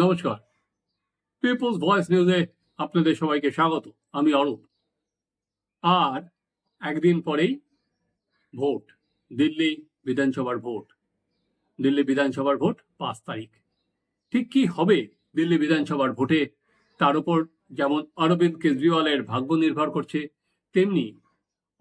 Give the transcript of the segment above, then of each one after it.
নমস্কার। People's voice নিউজে আপনাদের সবাইকে স্বাগত। আমি অরূপ। আর একদিন পরেই ভোট, দিল্লি বিধানসভার ভোট। দিল্লি বিধানসভার ভোট পাঁচ তারিখ। ঠিক কি হবে দিল্লি বিধানসভার ভোটে? তার উপর যেমন অরবিন্দ কেজরিওয়ালের ভাগ্য নির্ভর করছে, তেমনি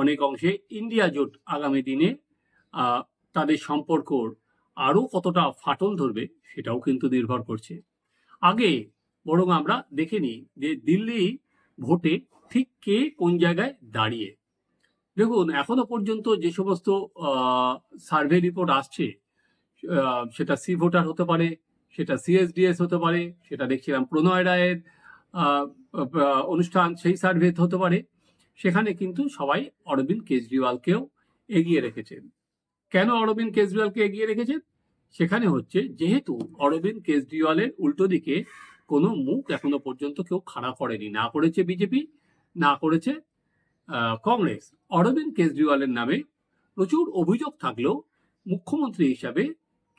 অনেক অংশে ইন্ডিয়া জোট আগামী দিনে তাদের সম্পর্কর আরও কতটা ফাটল ধরবে সেটাও কিন্তু নির্ভর করছে। আগে বরং আমরা দেখে নিই যে দিল্লি ভোটে ঠিক কে কোন জায়গায় দাঁড়িয়ে। দেখুন, এখনও পর্যন্ত যে সমস্ত সার্ভে রিপোর্ট আসছে সেটা সি ভোটার হতে পারে, সেটা সিএসডিএস হতে পারে, সেটা দেখছিলাম প্রণয় রায়ের অনুষ্ঠান, সেই সার্ভে হতে পারে। সেখানে কিন্তু সবাই অরবিন্দ কেজরিওয়ালকেও এগিয়ে রেখেছেন। কেন অরবিন্দ কেজরিওয়ালকে এগিয়ে রেখেছেন? সেখানে হচ্ছে, যেহেতু অরবিন্দ কেজরিওয়ালের উল্টো দিকে কোনো মুখ এখনও পর্যন্ত কেউ খাড়া করেনি, না করেছে বিজেপি, না করেছে কংগ্রেস। অরবিন্দ কেজরিওয়ালের নামে প্রচুর অভিযোগ থাকলেও মুখ্যমন্ত্রী হিসাবে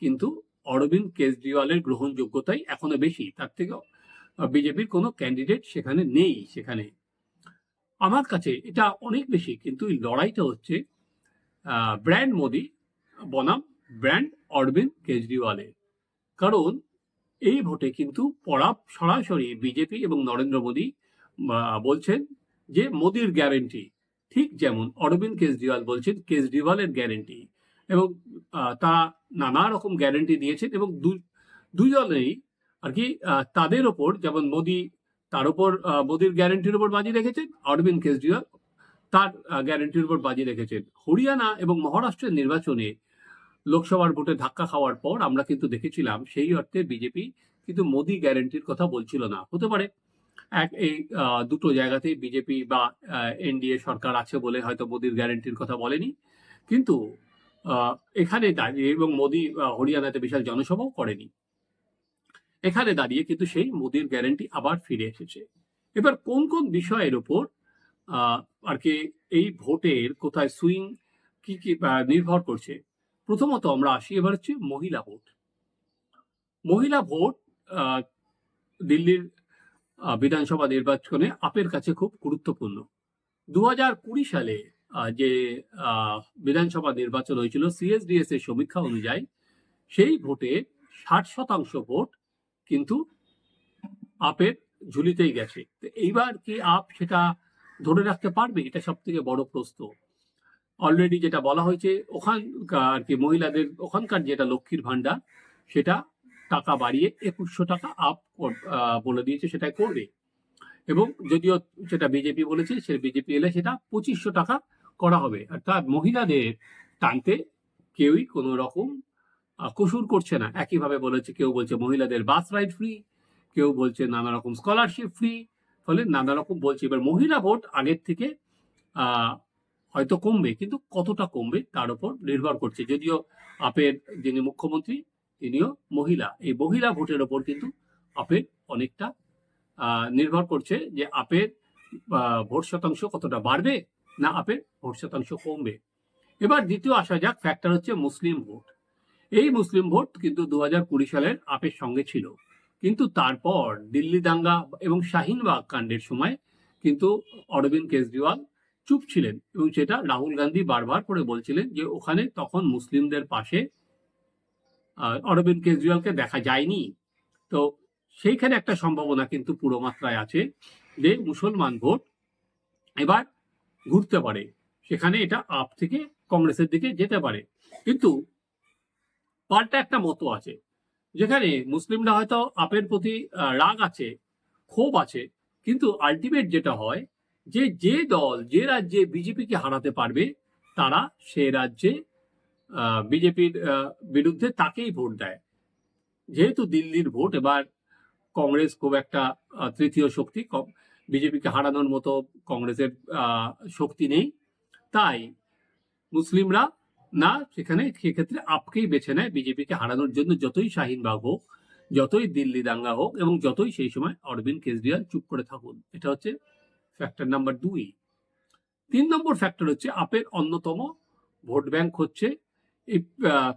কিন্তু অরবিন্দ কেজরিওয়ালের গ্রহণযোগ্যতাই এখনও বেশি। তার থেকে বিজেপির কোনো ক্যান্ডিডেট সেখানে নেই সেখানে। আমার কাছে এটা অনেক বেশি, কিন্তু এই লড়াইটা হচ্ছে ব্র্যান্ড মোদি, বনাম ব্র্যান্ড অরবিন্দ কেজরিওয়ালের। কারণ এই ভোটে কিন্তু পড়া সরাসরি বিজেপি এবং নরেন্দ্র মোদী বলছেন যে মোদির গ্যারেন্টি। ঠিক যেমন অরবিন্দ কেজরিওয়াল বলছেন কেজরিওয়ালের গ্যারেন্টি এবং তারা নানা রকম গ্যারেন্টি দিয়েছেন এবং দুজনেই আর কি তাদের ওপর যেমন মোদি তার আহ, মোদির গ্যারেন্টির ওপর বাজি রেখেছেন অরবিন্দ কেজরিওয়াল তার গ্যারেন্টির উপর বাজি রেখেছেন। হরিয়ানা এবং মহারাষ্ট্রের নির্বাচনে লোকসভার ভোটে ধাক্কা খাওয়ার পর আমরা কিন্তু দেখেছিলাম সেই অর্থে বিজেপি কিন্তু মোদি গ্যারেন্টির কথা বলছিল না। হতে পারে এক এই দুটো জায়গাতেই বিজেপি বা এনডিএ সরকার আছে বলে হয়তো মোদির গ্যারেন্টির কথা বলেনি। কিন্তু এখানে দাঁড়িয়ে এবং মোদি হরিয়ানাতে বিশাল জনসভাও করেনি। এখানে দাঁড়িয়ে কিন্তু সেই মোদির গ্যারেন্টি আবার ফিরে এসেছে। এবার কোন কোন বিষয়ের ওপর আর কি এই ভোটের কোথায় সুইং কি কি নির্ভর করছে প্রথমত আমরা আসি, এবার হচ্ছে মহিলা ভোট। মহিলা ভোট দিল্লির বিধানসভা নির্বাচনে আপের কাছে খুব গুরুত্বপূর্ণ। দু কুড়ি সালে যে বিধানসভা নির্বাচন হয়েছিল সিএসডিএস এর সমীক্ষা অনুযায়ী, সেই ভোটে ষাট শতাংশ ভোট কিন্তু আপের ঝুলিতেই গেছে। এইবার কি আপ সেটা ধরে রাখতে পারবে? এটা সব থেকে বড় প্রশ্ন। অলরেডি যেটা বলা হয়েছে, ওখানকার আর কি মহিলাদের, ওখানকার যেটা লক্ষ্মীর ভান্ডার সেটা টাকা বাড়িয়ে একুশশো টাকা আপ বলে দিয়েছে, সেটাই করবে। এবং যদিও সেটা বিজেপি বলেছে, সে বিজেপি এলে সেটা পঁচিশশো টাকা করা হবে। অর্থাৎ মহিলাদের টানতে কেউই কোনো রকম কসুর করছে না। একইভাবে বলেছে, কেউ বলছে মহিলাদের বাস রাইড ফ্রি কেউ বলছে নানা রকম স্কলারশিপ ফ্রি ফলে নানা রকম বলছে। এবার মহিলা ভোট আগের থেকে হয়তো কমবে, কিন্তু কতটা কমবে তার উপর নির্ভর করছে। যদিও আপের যিনি মুখ্যমন্ত্রী, তিনিও মহিলা। এই মহিলা ভোটের ওপর কিন্তু আপের অনেকটা নির্ভর করছে যে আপের ভোট শতাংশ কতটা বাড়বে না আপের ভোট শতাংশ কমবে। এবার দ্বিতীয় আসা যাক ফ্যাক্টর হচ্ছে মুসলিম ভোট। এই মুসলিম ভোট কিন্তু দু হাজার কুড়ি সালের আপের সঙ্গে ছিল। কিন্তু তারপর দিল্লি দাঙ্গা এবং শাহিনবাগ কাণ্ডের সময় কিন্তু অরবিন্দ কেজরিওয়াল চুপ ছিলেন এবং সেটা রাহুল গান্ধী বারবার করে বলছিলেন যে ওখানে তখন মুসলিমদের পাশে অরবিন্দ কেজরিওয়ালকে দেখা যায়নি। তো সেইখানে একটা সম্ভাবনা কিন্তু পুরো মাত্রায় আছে যে মুসলমান ভোট এবার ঘুরতে পারে। সেখানে এটা আপ থেকে কংগ্রেসের দিকে যেতে পারে। কিন্তু পাল্টা একটা মতো আছে। যেখানে মুসলিমরা হয়তো আপের প্রতি রাগ আছে, ক্ষোভ আছে, কিন্তু আলটিমেট যেটা হয় যে যে দল, যে রাজ্যে বিজেপিকে হারাতে পারবে, তারা সে রাজ্যে বিজেপির বিরুদ্ধে তাকেই ভোট দেয়। যেহেতু দিল্লির ভোট, এবার কংগ্রেস খুব একটা তৃতীয় শক্তি বিজেপিকে হারানোর মতো কংগ্রেসের শক্তি নেই। তাই মুসলিমরা না, সেখানে সেক্ষেত্রে আপকেই বেছে নেয় বিজেপিকে হারানোর জন্য, যতই শাহিনবাগ হোক, যতই দিল্লি দাঙ্গা হোক, এবং যতই সেই সময় অরবিন্দ কেজরিওয়াল চুপ করে থাকুন। এটা হচ্ছে ফ্যাক্টর নাম্বার দুই তিন নম্বর ফ্যাক্টর হচ্ছে আপের অন্যতম ভোট ব্যাংক হচ্ছে এই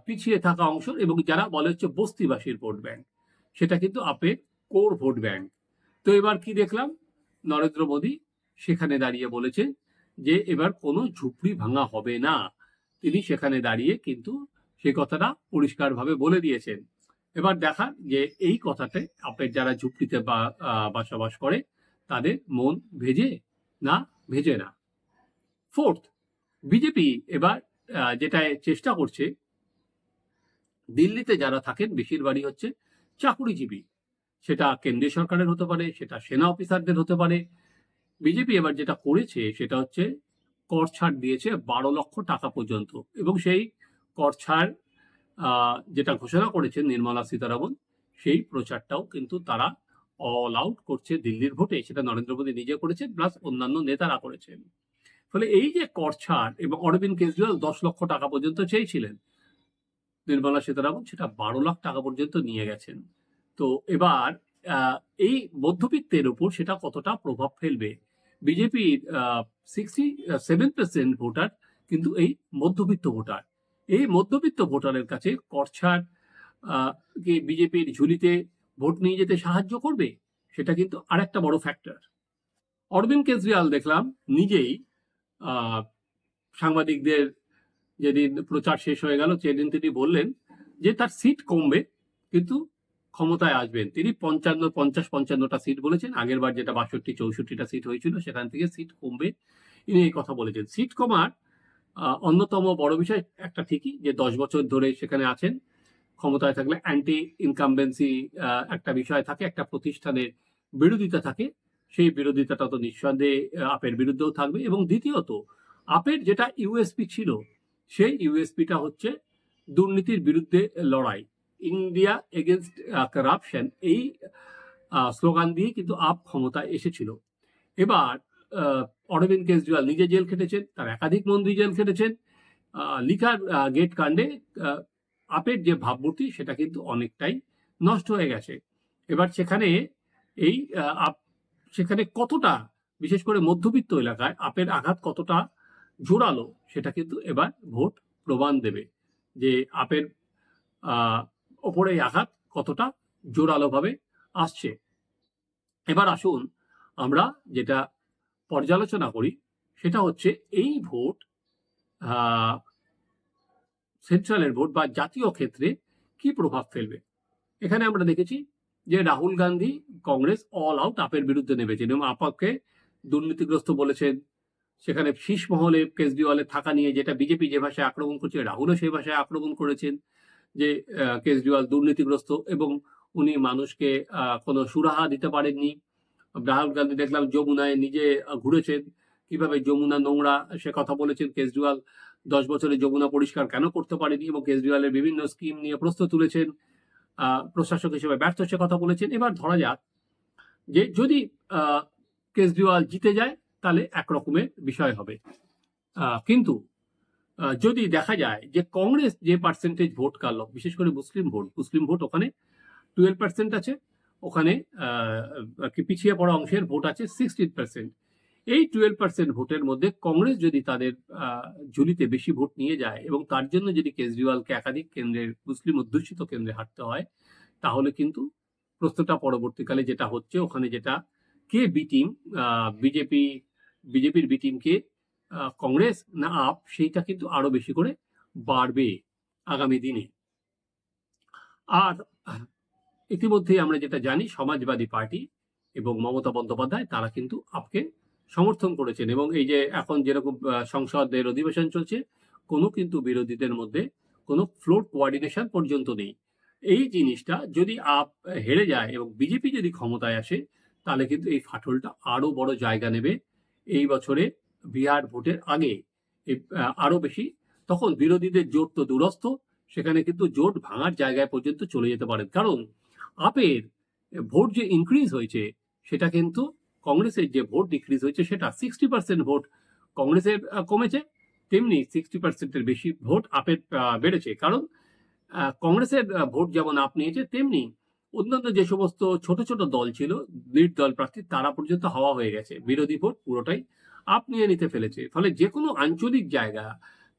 পিছিয়ে থাকা অংশ এবং যারা বলে হচ্ছে বস্তিবাসীর ভোট ব্যাংক সেটা কিন্তু আপের কোর ভোট ব্যাংক তো এবার কি দেখলাম? নরেন্দ্র মোদী সেখানে দাঁড়িয়ে বলেছেন যে এবার কোনো ঝুপড়ি ভাঙা হবে না। তিনি সেখানে দাঁড়িয়ে কিন্তু সেই কথাটা পরিষ্কারভাবে বলে দিয়েছেন। এবার দেখা যে এই কথাতে আপনার যারা ঝুপড়িতে বসবাস করে তাদের মন ভেজে না ভেজে না। ফোর্থ বিজেপি এবার আহ, যেটা চেষ্টা করছে দিল্লিতে যারা থাকেন বেশিরভাগই হচ্ছে চাকুরিজীবী। সেটা কেন্দ্রীয় সরকারের হতে পারে সেটা সেনা অফিসারদের হতে পারে। বিজেপি এবার যেটা করেছে সেটা হচ্ছে কর ছাড় দিয়েছে বারো লক্ষ টাকা পর্যন্ত। এবং সেই কর ছাড় যেটা ঘোষণা করেছেন নির্মলা সীতারামন সেই প্রচারটাও কিন্তু তারা অল আউট করছে দিল্লির ভোটে, সেটা নরেন্দ্র মোদী নিজে করেছেন প্লাস অন্যান্য নেতারা করেছেন। ফলে এই যে কর ছাড় এবং অরবিন্দ কেজরিওয়াল দশ লক্ষ টাকা পর্যন্ত চেয়েছিলেন, নির্মলা সীতারামন সেটা বারো লাখ টাকা পর্যন্ত নিয়ে গেছেন। তো এবার এই মধ্যবিত্তের উপর সেটা কতটা প্রভাব ফেলবে? বিজেপির সিক্সটি সেভেন পার্সেন্ট ভোটার কিন্তু এই মধ্যবিত্ত ভোটার। এই মধ্যবিত্ত ভোটারের কাছে কর ছাড় কি বিজেপির ঝুলিতে ভোট নিয়ে যেতে সাহায্য করবে, সেটা কিন্তু আরেকটা বড় ফ্যাক্টর অরবিন্দ কেজরিওয়াল দেখলাম নিজেই সাংবাদিকদের যেদিন প্রচার শেষ হয়ে গেল, সেদিন তিনি বললেন যে তার সিট কমবে, কিন্তু ক্ষমতায় আসবেন। তিনি পঞ্চান্ন, পঞ্চাশ, পঞ্চান্নটা সিট বলেছেন, আগের বার যেটা বাষট্টি, চৌষট্টিটা সিট হয়েছিল, সেখান থেকে সিট কমবে। তিনি এই কথা বলেছেন। সিট কমার অন্যতম বড় বিষয় একটা ঠিকই যে দশ বছর ধরে সেখানে আছেন ক্ষমতায় থাকলে অ্যান্টি ইনকামবেন্সি একটা বিষয় থাকে, একটা প্রতিষ্ঠানের বিরোধিতা থাকে, সেই বিরোধিতাটা তো নিঃসন্দেহে আপের বিরুদ্ধেও থাকবে। এবং দ্বিতীয়ত, আপের যেটা ইউএসপি ছিল, সেই ইউএসপিটা হচ্ছে দুর্নীতির বিরুদ্ধে লড়াই। ইন্ডিয়া এগেনস্ট কারাপশন এই স্লোগান দিয়ে কিন্তু আপ ক্ষমতায় এসেছিল। এবার অরবিন্দ কেজরিওয়াল নিজে জেল খেটেছেন, তার একাধিক মন্ত্রী জেল খেটেছেন লিখার গেট কাণ্ডে আপের যে ভাবমূর্তি, সেটা কিন্তু অনেকটাই নষ্ট হয়ে গেছে। এবার সেখানে এই আপ- সেখানে কতটা, বিশেষ করে মধ্যবিত্ত এলাকায় আপের আঘাত কতটা জোরালো, সেটা কিন্তু এবার ভোট প্রমাণ দেবে যে আপের ওপরে আঘাত কতটা জোরালোভাবে আসছে। এবার আসুন আমরা যেটা পর্যালোচনা করি, সেটা হচ্ছে এই ভোট সেন্ট্রালের ভোট বা জাতীয় ক্ষেত্রে কি প্রভাব ফেলবে? এখানে আমরা দেখেছি যে রাহুল গান্ধী কংগ্রেস অল আউট আপের বিরুদ্ধে নেমেছেন এবং আপাকে দুর্নীতিগ্রস্ত বলেছেন। সেখানে শীষ মহলে কেজরিওয়ালের থাকা নিয়ে যেটা বিজেপি যে ভাষায় আক্রমণ করছে, রাহুলও সেই ভাষায় আক্রমণ করেছেন যে কেজরিওয়াল দুর্নীতিগ্রস্ত এবং উনি মানুষকে কোনো সুরাহা দিতে পারেননি। রাহুল গান্ধী দেখলাম যমুনায় নিজে ঘুরেছেন। কীভাবে যমুনা নোংরা সে কথা বলেছেন কেজরিওয়াল দশ বছরে যমুনা পরিষ্কার কেন করতে পারেনি এবং কেজরিওয়ালের বিভিন্ন স্কিম নিয়ে প্রশ্ন তুলেছেন প্রশাসক হিসেবে ব্যর্থ সে কথা বলেছেন। এবার ধরা যাক যে যদি কেজরিওয়াল জিতে যায়, তাহলে একরকমের বিষয় হবে। কিন্তু যদি দেখা যায় যে কংগ্রেস যে পার্সেন্টেজ ভোট কাটল বিশেষ করে মুসলিম ভোট মুসলিম ভোট ওখানে টুয়েলভ পার্সেন্ট আছে, ওখানে কি পিছিয়ে পড়া অংশের ভোট আছে সিক্সটিন পার্সেন্ট এই টুয়েলভ পার্সেন্ট ভোটের মধ্যে কংগ্রেস যদি তাদের ঝুলিতে বেশি ভোট নিয়ে যায় এবং তার জন্য যদি কেজরিওয়ালকে একাধিক কেন্দ্রের মুসলিম অধ্যুষিত কেন্দ্রে হাঁটতে হয় তাহলে কিন্তু প্রশ্নটা পরবর্তীকালে যেটা হচ্ছে ওখানে যেটা কে বি টিম বিজেপি বিজেপির বি টিমকে কংগ্রেস না আপ সেইটা কিন্তু আরও বেশি করে বাড়বে আগামী দিনে। আর আহ, ইতিমধ্যেই আমরা যেটা জানি সমাজবাদী পার্টি এবং মমতা বন্দ্যোপাধ্যায় তারা কিন্তু আপকে সমর্থন করেছেন এবং এই যে এখন যেরকম সংসদের অধিবেশন চলছে, কোনো কিন্তু বিরোধীদের মধ্যে কোনো ফ্লোর কোয়ার্ডিনেশন পর্যন্ত নেই। এই জিনিসটা যদি আপ হেরে যায় এবং বিজেপি যদি ক্ষমতায় আসে, তাহলে কিন্তু এই ফাটলটা আরও বড় জায়গা নেবে। এই বছরে বিহার ভোটের আগে আরও বেশি, তখন বিরোধীদের জোট তো দূরস্থ, সেখানে কিন্তু জোট ভাঙার জায়গায় পর্যন্ত চলে যেতে পারে। কারণ, আপের ভোট যে ইনক্রিজ হয়েছে, সেটা কিন্তু কংগ্রেসের যে ভোট ডিক্রিজ হয়েছে, সেটা সিক্সটি পার্সেন্ট ভোট কংগ্রেসের কমেছে। তেমনি সিক্সটি পার্সেন্টের বেশি ভোট আপের বেড়েছে। কারণ কংগ্রেসের ভোট যেমন আপ নিয়েছে, তেমনি অন্যান্য যে সমস্ত ছোট ছোট দল ছিল লিড দল প্রার্থী, তারা পর্যন্ত হাওয়া হয়ে গেছে। বিরোধী ভোট পুরোটাই আপ নিয়ে নিতে ফেলেছে। ফলে যে কোনো আঞ্চলিক জায়গা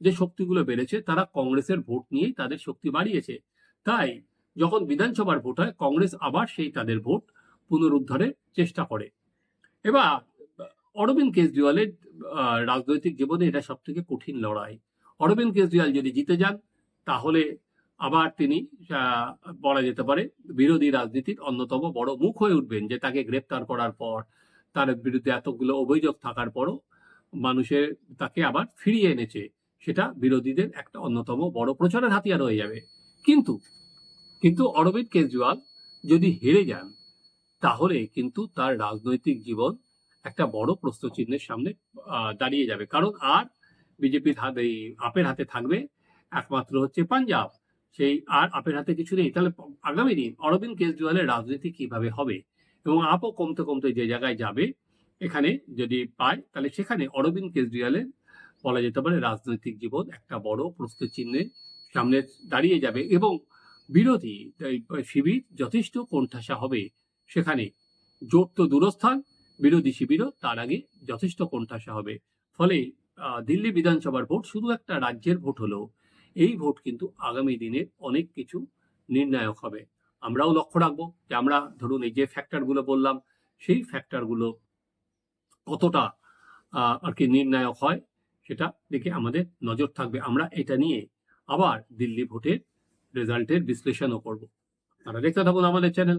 যে শক্তিগুলো বেড়েছে, তারা কংগ্রেসের ভোট নিয়েই তাদের শক্তি বাড়িয়েছে। তাই, যখন বিধানসভার ভোট হয়, কংগ্রেস আবার সেই তাদের ভোট পুনরুদ্ধারের চেষ্টা করে। এবার, অরবিন্দ কেজরিওয়ালের রাজনৈতিক জীবনে এটা সব থেকে কঠিন লড়াই। অরবিন্দ কেজরিওয়াল যদি জিতে যান, তাহলে আবার তিনি বলা যেতে পারে, বিরোধী রাজনীতির অন্যতম বড় মুখ হয়ে উঠবেন যে তাকে গ্রেপ্তার করার পর, তার বিরুদ্ধে এতগুলো অভিযোগ থাকার পরও মানুষের তাকে আবার ফিরিয়ে এনেছে। সেটা বিরোধীদের একটা অন্যতম বড় প্রচারের হাতিয়ার হয়ে যাবে। কিন্তু কিন্তু অরবিন্দ কেজরিওয়াল যদি হেরে যান তাহলে কিন্তু তার রাজনৈতিক জীবন একটা বড় প্রশ্নচিহ্নের সামনে দাঁড়িয়ে যাবে। কারণ আর বিজেপির হাতে আপের হাতে থাকবে একমাত্র হচ্ছে পাঞ্জাব। সেই আর আপের হাতে কিছু নেই। তাহলে আগামী দিন অরবিন্দ কেজরিওয়ালের রাজনীতি কীভাবে হবে? এবং আপও কমতে কমতে যে জায়গায় যাবে, এখানে যদি পায়, তাহলে সেখানে অরবিন্দ কেজরিওয়ালের বলা যেতে পারে রাজনৈতিক জীবন একটা বড় প্রশ্ন চিহ্নের সামনে দাঁড়িয়ে যাবে। এবং বিরোধী শিবির যথেষ্ট কোণঠাসা হবে। সেখানে জোট তো দূরস্থান, বিরোধী শিবিরও তার আগে যথেষ্ট কোণঠাসা হবে। ফলে দিল্লি বিধানসভার ভোট শুধু একটা রাজ্যের ভোট হলেও এই ভোট কিন্তু আগামী দিনে অনেক কিছু নির্ণায়ক হবে। আমরাও লক্ষ্য রাখব যে আমরা ধরুন এই যে ফ্যাক্টরগুলো বললাম, সেই ফ্যাক্টরগুলো কতটা আর কি নির্ণায়ক হয় সেটা দেখে আমাদের নজর থাকবে। আমরা এটা নিয়ে আবার দিল্লি ভোটের রেজাল্টের বিশ্লেষণও করব। আপনারা দেখতে থাকুন আমাদের চ্যানেল